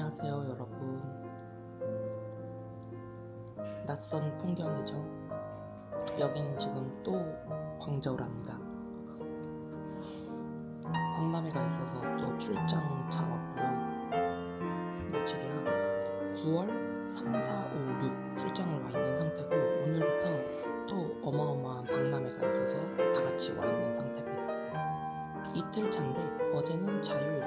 안녕하세요, 여러분. 낯선 풍경이죠. 여기는 지금 또 광저우랍니다. 박람회가 있어서 또 출장 차 왔고요. 며칠이야? 9월 3, 4, 5, 6 출장을 와 있는 상태고 오늘부터 또 어마어마한 박람회가 있어서 다 같이 와 있는 상태입니다. 이틀 차인데 어제는 자유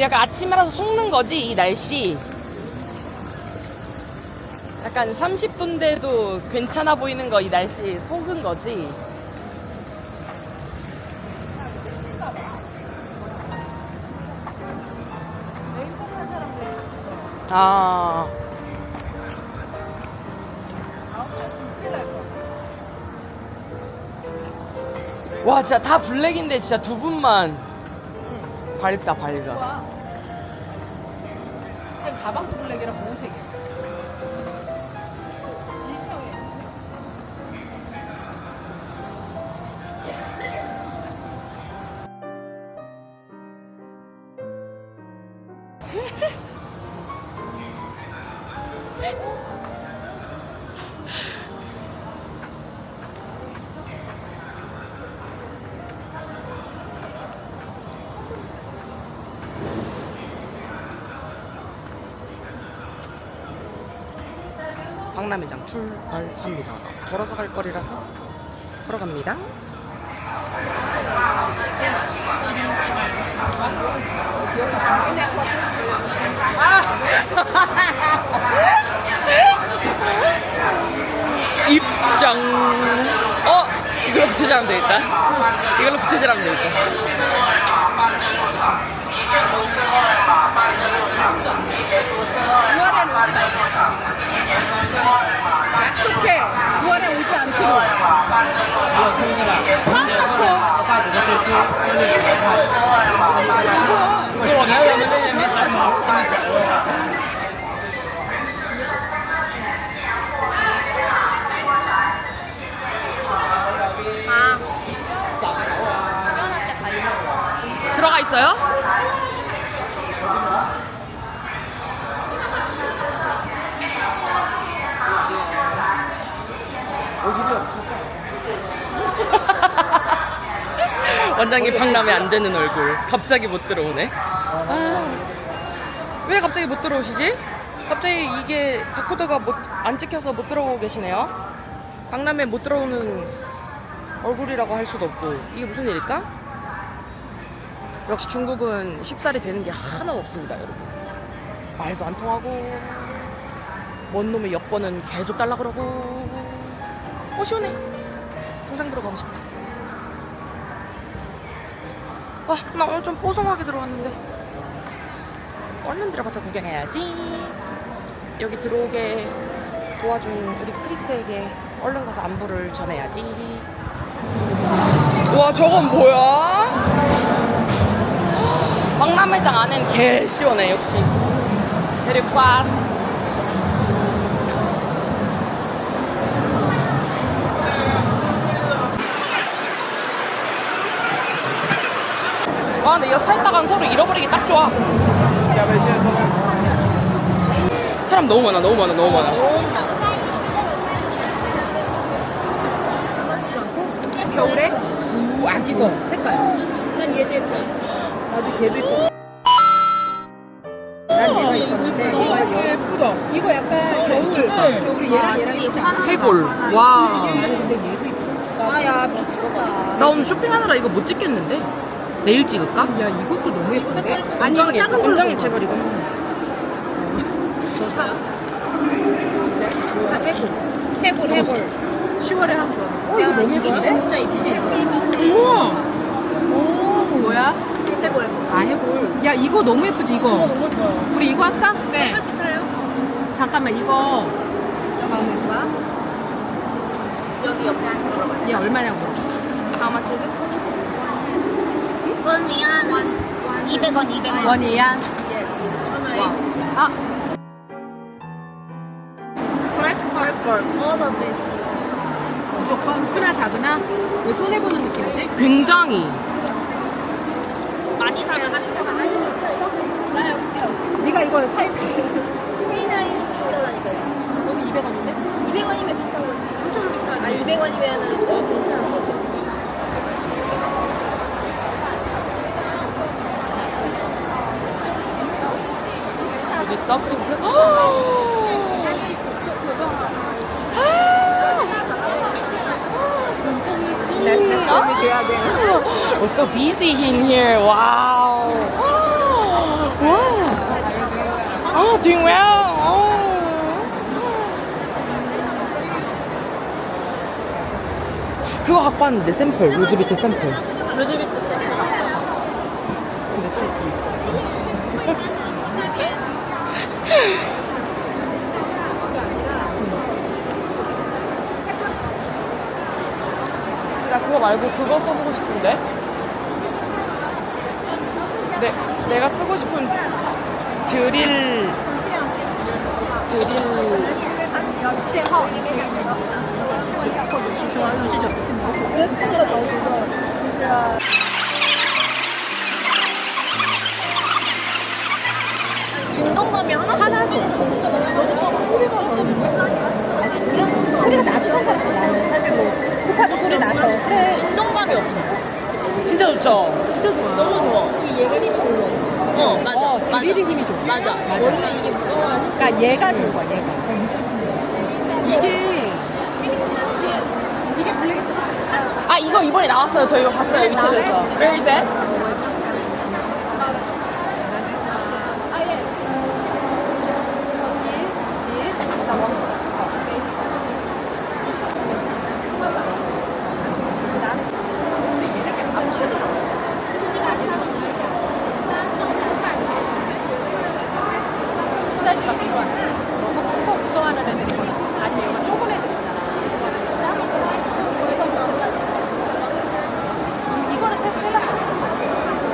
약간 아침이라서 속는 거지 이 날씨. 약간 30분 돼도 괜찮아 보이는 거 이 날씨 속은 거지. 아. 와, 진짜 다 블랙인데 진짜 두 분만 밝다, 밝아. 지금 가방도 블랙이라 보호 박람회장 출발합니다. 걸어서 갈 거리라서 걸어갑니다. 입장. 어? 이걸로 부채질하면 되겠다. 이걸로 부채질하면 되겠다. 원장님 박람회 안 되는 얼굴. 갑자기 못 들어오네. 아, 왜 갑자기 못 들어오시지? 갑자기 이게 바코드가 못, 안 찍혀서 못 들어오고 계시네요. 박람회 못 들어오는 얼굴이라고 할 수도 없고 이게 무슨 일일까? 역시 중국은 쉽사리 되는 게 하나 없습니다, 여러분. 말도 안 통하고 먼 놈의 여권은 계속 달라 그러고 어 시원해. 당장 들어가고 싶다. 와, 나 오늘 좀 뽀송하게 들어왔는데 얼른 들어가서 구경해야지. 여기 들어오게 도와준 우리 크리스에게 얼른 가서 안부를 전해야지. 와, 저건 뭐야? 박람회장 안엔 개 시원해 역시 데리과스 와 근데 여차 있다가는 서로 잃어버리기 딱 좋아 사람 너무 많아 너무 많아 너무 많아 겨울에? 우, 아, 이거, 색깔. 난 얘도 예뻐. 나도 걔도 예뻐. 난 얘가 예뻤는데, 얘가 예쁘다. 이거 약간 겨울, 겨울에 얘랑 얘랑 않아? 해골 와 근데 얘도. 아, 야, 미쳤다. 나 오늘 쇼핑하느라 이거 못 찍겠는데 내일 찍을까? 야, 이것도 너무 예쁜데? 아니, 이거 작은 걸로. 원장님 제발 이거 저 사. 네? 아, 해골. 해골, 해골. 10월에 한 좋아. 어, 이거 너무 예쁜데? 진짜. 이쁘네. 우와 오, 뭐야? 해골. 아, 해골. 야, 이거 너무 예쁘지, 이거? 너무 좋아. 우리 이거 할까? 네. 하나씩 사요? 잠깐만, 이거. 잠깐만, 있어봐. 여기 옆에 한테 물어봐. 얘 얼마냐고. How much is it? 원 위안 200원 200원. 원이야? 와. 아. 브레이크 파이컬. all of this 무조건 크나 작으나? 왜 손해 보는 느낌이지? 굉장히. 많이 사면 한 대만 하지 나 여기 있어 네가 이거 살 K9 비싸다니까요. 여기 200원인데? 200원이면 비싼 거지. 엄청 비싸지 아니 200원이면은 어, 괜찮 은 거지 어디 있어? 크리스? We're so busy in here. Wow. Wow. Oh, doing well. Oh. 그거 갖고 왔는데 샘플 로즈비트 샘플 로즈비트 쌤. 근데 좀 나 그거 말고 그거 써보고 싶은데? 내, 내가 쓰고 싶은 드릴 드릴. 진동감이 하나 하나도 소리가 나도 상관없어. 사실 뭐 소리 나서 진동감이 없어. 진짜 좋죠? 진짜 좋아. 너무 좋아. 이 얘가 힘이 별로 어 맞아. 어, 드릴이 힘이 좋아. 맞아. 맞아. 원래 이게 무거워야 그러니까 얘가 좋은 거야 얘가. 이게 이게 블랙 아 이거 이번에 나왔어요. 저 이거 봤어요 위챗에서. Where is it? 사이즈가 필요하네 너무 큰거 무서워하는 애들이 아니 얘가 좁은 애들 있잖아 작은 거 그래서 이거를 테스트 해봤어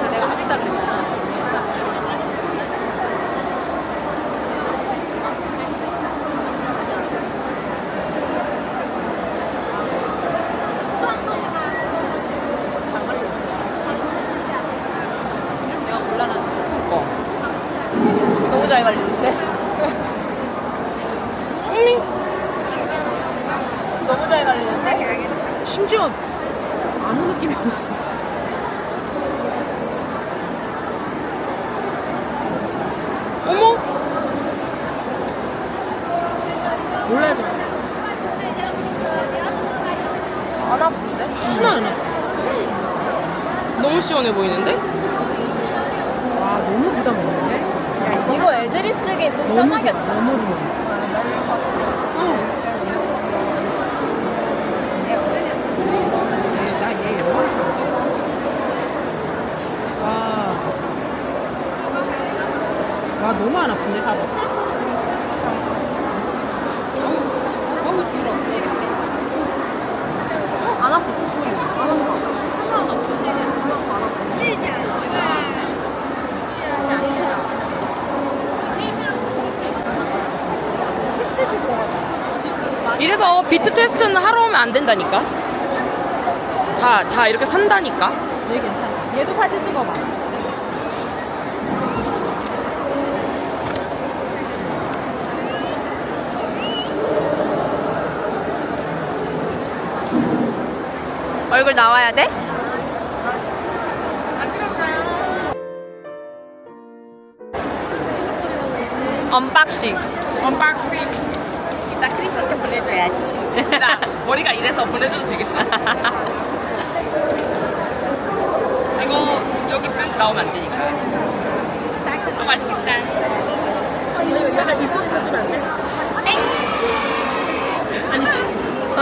근데 내가 안 했다 그랬잖아 내가 곤란하지 어. 너무 잘 갈리는데 음. 너무 잘 갈리는데 심지어 아무 느낌이 없어 어머 몰라요 안 아픈데? 하나 안 아파 너무 시원해 보이는데? 와 너무 부담 없는데? 이거 애들이 쓰기 편하겠다 너무 좋아 나얘 영어 와. 와 너무 안 아픈데 봐봐 어우 이래서 비트 테스트는 하러 오면 안 된다니까? 다, 다 이렇게 산다니까? 얘 괜찮아. 얘도 사진 찍어봐 얼굴 나와야 돼? 언박싱 언박싱 이따 크리스한테 보내줘야지 나 머리가 이래서 보내줘도 되겠어? 이거 여기 브랜드 나오면 안 되니까 어, 맛있겠다 약간 이쪽에서 주면 안 돼? 어?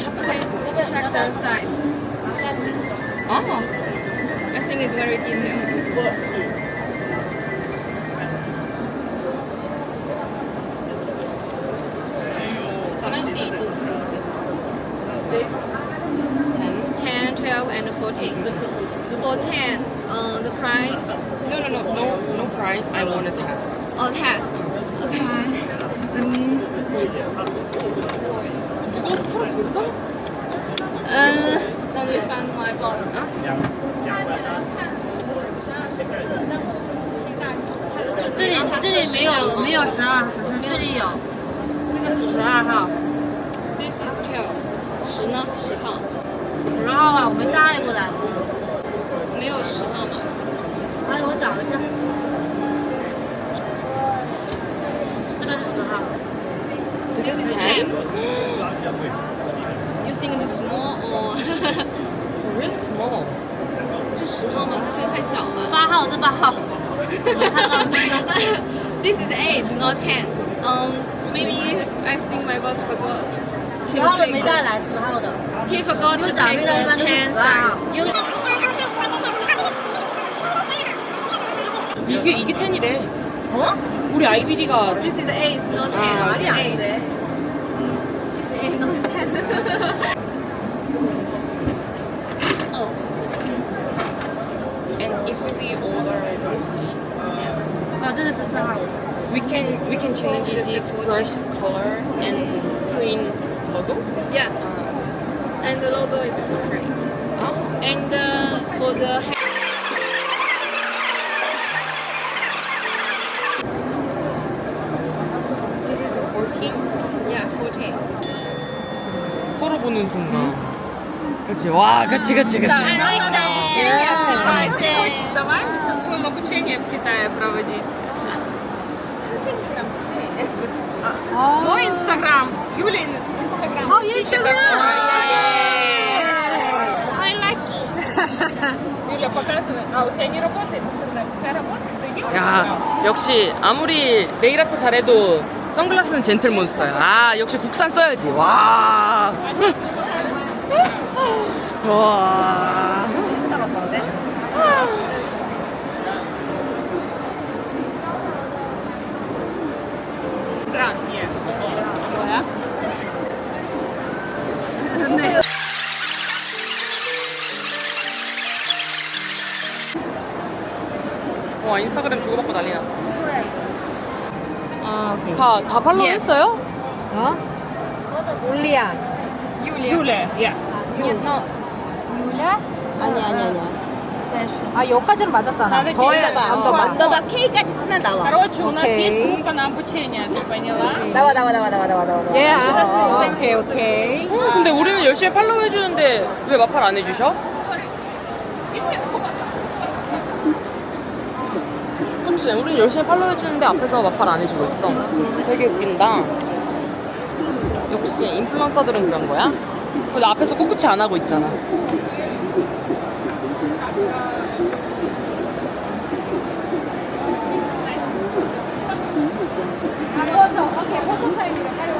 Check the size. 아, I think it's very detailed. can I see this, this, this? This 10, 12, and 14. For 10, uh, the price No, no, no, no, no price. I want to test. or test. Okay. Let me. Uh, let me find my box 啊。他想要看十十二十四，但我们实际大小的，他就这里这里没有没有十二这里有，这个是十二号，This is twelve，十呢？十号，十号啊，我没带过来，没有十号吗？哎，我找一下，This is ten. You think it's small or？ Really small. 这十号吗？他觉得太小了。八号这八号，我看到这个 This is eight, not ten. Um, maybe I think my boss forgot. 十号的没带来，十号的， He forgot to 因为长 take 辈的一 the 般都是 ten 十二 size. 号。 You 이게 이게 10이래. 어? 우리 IBD가 This is eight, not ten. 아, 말이 안 This is eight, not ten. 어, and if we order 맞은 수상. we can we can change This is this the photo. brush color and print logo. Yeah, and the logo is for free. Oh. And uh, for the 보는 순간. 그치 와 그치 그치 그치. Давай будем обучение в Китае проводить. Мой инстаграм, Юлин инстаграм. О, инстаграм! I like it. Юля, показывай. А у тебя не работает? интернет? У тебя работает? Зайди. 야 역시 아무리 네일 아트 잘해도 선글라스는 젠틀몬스터야. 아, 역시 국산 써야지. 와. 와. 와, 인스타그램 주고받고 난리 났어. 아, 오케이. 다, 다 팔로우 했어요? 어? 올리야. Юлия. 야. 나 아니 아니 아니야. 아 여기까지는 맞았잖아. 더해 안더 너가 K까지 쓰면 나와. Короче, у нас Окей. есть группа на обучение, ты поняла? 나와 나와 나와 나와 나와 나와. 예, 아, 오케이 오케이. 어, 근데 우리는 열심히 팔로우 해주는데 왜 마팔 안 해주셔? 그치? 우리는 열심히 팔로우 해주는데 앞에서 마팔 안 해주고 있어. 되게 웃긴다. 역시 인플루언서들은 그런 거야? 근데 앞에서 꿋꿋이 안 하고 있잖아.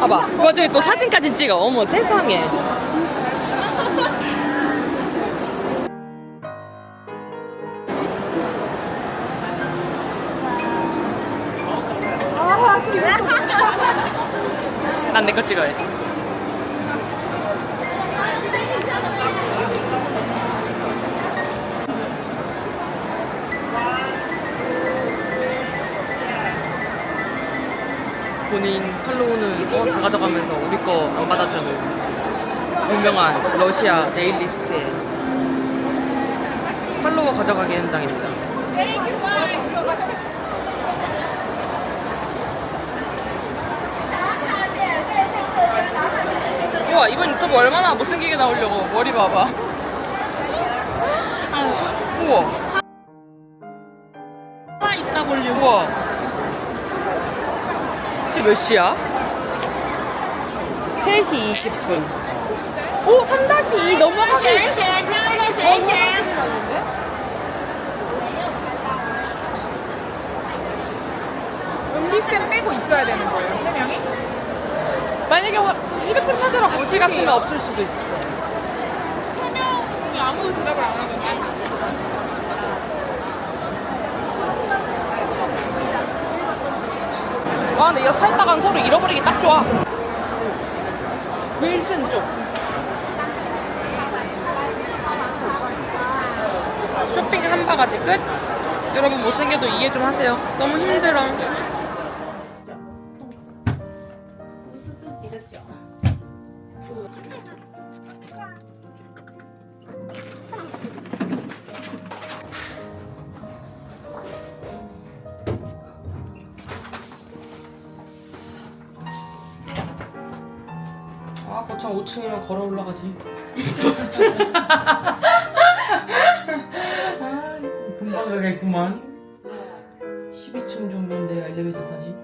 봐봐. 그 와중에 또 사진까지 찍어. 어머 세상에. 본인 팔로우는 어, 다 가져가면서 우리 거 안 받아주는 유명한 러시아 네일리스트의 팔로워 가져가기 현장입니다. 우와 이번 유튜브 얼마나 못생기게 나오려고 머리 봐봐 우와 하나 있다 보려고. 우와 지금 몇 시야? 3시 20분. 오 3-2 넘어가고 은비쌤 빼고 있어야 되는 거예요, 세 명이? 만약에 화- 휴대폰 찾으러 같이 갔으면 없을 수도 있어 아무도 대답을 안 하던데. 와 근데 옆차 있다가는 서로 잃어버리기 딱 좋아. 윌슨 쪽. 쇼핑 한 바가지 끝? 여러분 못생겨도 이해 좀 하세요. 너무 힘들어 아 거창 5층이면 걸어 올라가지 아, 금방 가겠구만 12층 정도인데 엘리베이터 타지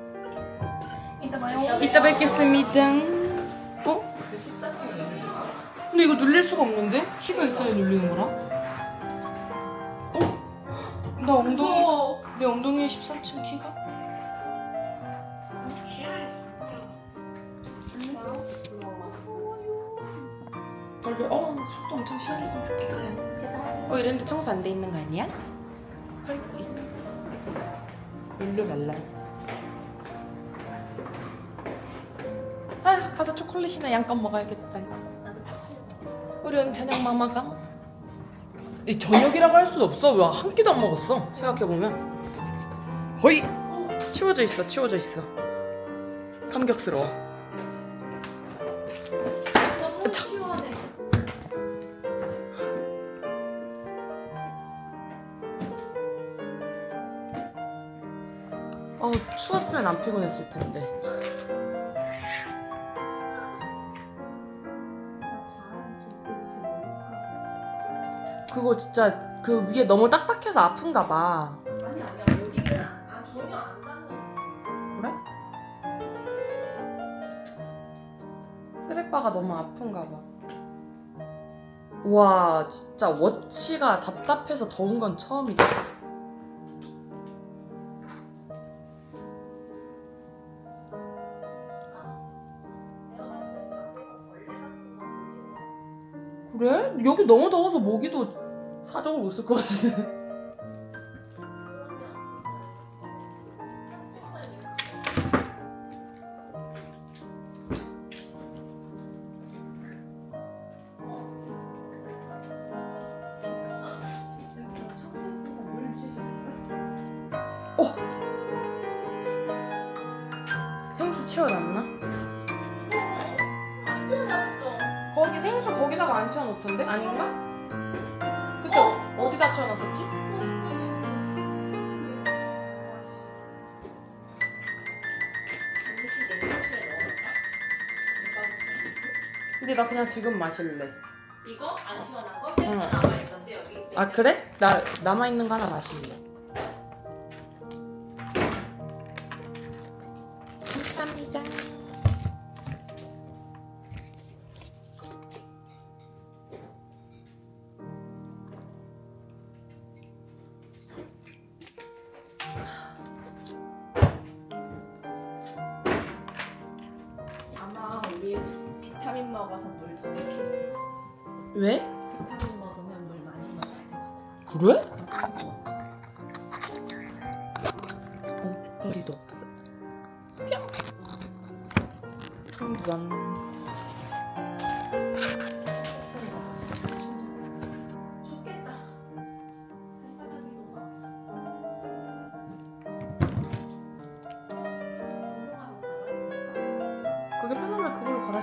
이따 봐요. 이따 뵙겠습니다 어? 근데 이거 눌릴 수가 없는데? 키가 있어야 눌리는 거라? 어? 나 엉덩이 내 엉덩이에 14층 얼굴 어 숙소 엄청 시원했으면 좋겠다. 제발 어 이랬는데 청소 안 돼 있는 거 아니야? 룰루 말라. 아 가서 초콜릿이나 양껏 먹어야겠다. 우리 오늘 저녁 뭐 먹어? 이 저녁이라고 할 수도 없어. 왜한 끼도 안 먹었어? 생각해보면. 거의 치워져 있어 치워져 있어. 감격스러워 피곤했을 텐데 그거 진짜 그 위에 너무 딱딱해서 아픈가 봐. 아니 아니야 여기는 아, 전혀 안 닿는. 그래? 스레바가 너무 아픈가 봐. 와 진짜 워치가 답답해서 더운 건 처음이다. 너무 더워서 모기도 사정을 못 쓸 것 같은데. 나 그냥 지금 마실래. 이거 안 시원한 거? 응. 남아있던데 여기. 아 그래? 나 남아 있는 거 하나 마실래.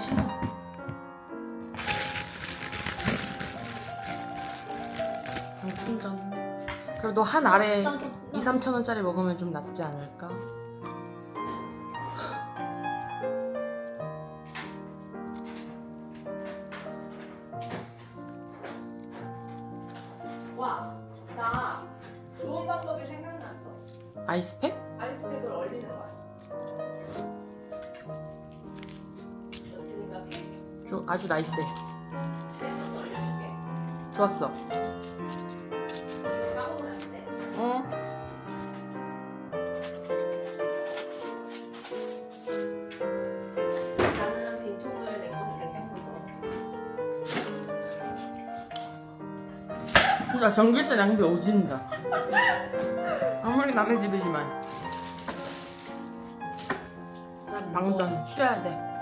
신어. 장 충전. 그래도 한 알에 2, 3천 원짜리 먹으면 좀 낫지 않을까? 조, 아주 나이스해. 좋았어. 응. 나 전기세 낭비 오진다. 아무리 남의 집이지만 방전 쉬어야 돼.